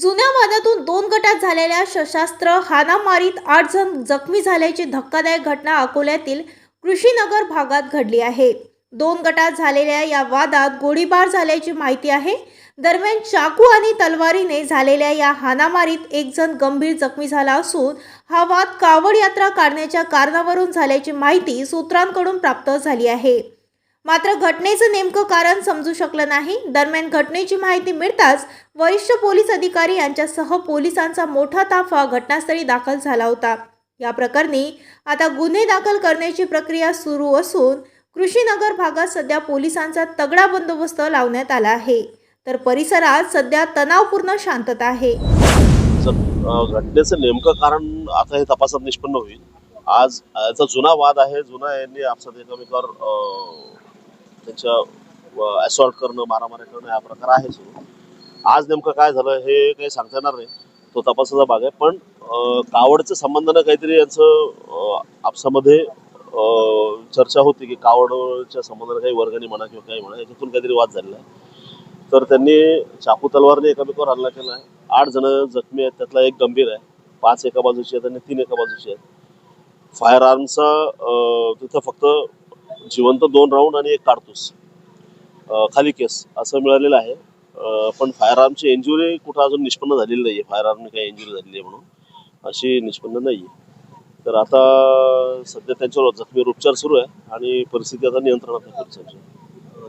जुन्या वादातून दोन गटात झालेल्या सशस्त्र हाणामारीत आठ जण जखमी झाल्याची धक्कादायक घटना अकोल्यातील कृषीनगर भागात घडली आहे. दोन गटात झालेल्या या वादात गोळीबार झाल्याची माहिती आहे. दरम्यान चाकू आणि तलवारीने झालेल्या या हाणामारीत एक जण गंभीर जखमी झाला असून हा वाद कावड यात्रा काढण्याच्या कारणावरून झाल्याची माहिती सूत्रांकडून प्राप्त झाली आहे. मात्र घटनेचं नेमकं कारण समजू शकलं नाही. दरम्यान घटनेची माहिती मिळताच वरिष्ठ पोलीस अधिकारी यांच्यासह पोलिसांचा मोठा ताफा घटनास्थळी दाखल झाला होता. या प्रकरणी आता गुन्हे दाखल करण्याची प्रक्रिया सुरू असून कृषीनगर भागात सध्या पोलिसांचा तगडा बंदोबस्त लावण्यात आला आहे. तर परिसरात सध्या तणावपूर्ण शांतता आहे. घटनेचं नेमकं कारण आता हे तपासात निष्पन्न होईल. आज याचा जुना वाद आहे. जुना यांनी आपसात एकमेकावर त्यांच्या असॉल्ट करणं मारामारी करणं हा प्रकार आहे सुरू आज नेमकं काय झालं हे काही सांगता येणार नाही. तो तपासाचा भाग आहे. पण कावडचं कावडच्या संबंधानं काहीतरी यांचं आपसामध्ये चर्चा होती की कावडच्या संबंधाने काही वर्गणी म्हणा किंवा काही म्हणा याच्यातून काहीतरी वाद झालेला आहे. तर त्यांनी चाकू तलवारने एकामेकावर हल्ला केला आहे. आठ जण जखमी आहेत. त्यातला एक गंभीर आहे. पाच एका बाजूची आहेत आणि तीन एका बाजूची आहेत. फायर आर्मचा तिथं फक्त जिवंत दोन राऊंड आणि एक काडतूस. खाली केस. असं मिळालेलं आहे. पण फायर आर्मची इंजुरी कुठं अजून निष्पन्न झालेली नाही आहे फायर आर्मने काही इंजुरी झालेली आहे म्हणून. अशी निष्पन्न नाही आहे तर आता सध्या त्यांच्यावर जखमीवर उपचार सुरू आहे आणि परिस्थिती आता नियंत्रणात आहे पोलिसांची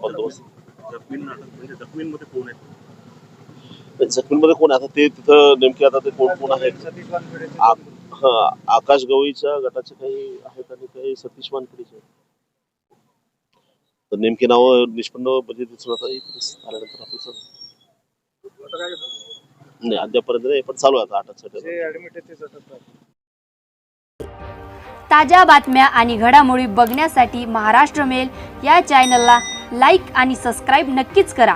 बंदोबस्त. म्हणजे जखमींमध्ये कोण आहेत जखमींमध्ये कोण आहे? आता ते तिथं नेमके आता ते कोण कोण आहेत? आ- हा, आकाश गवळीच्या गटाचे काही आहेत आणि काही सतीश वानखडेचे आहेत. तर नेमकी नावं निष्पन्न म्हणजे दिसून आता आल्यानंतर आपण झालं? नाही अद्यापर्यंत नाही पण चालू आहे आता अटक. ताज्या बातम्या आणि घडामोडी बघण्यासाठी महाराष्ट्र मेल या चॅनलला लाईक आणि सबस्क्राईब नक्कीच करा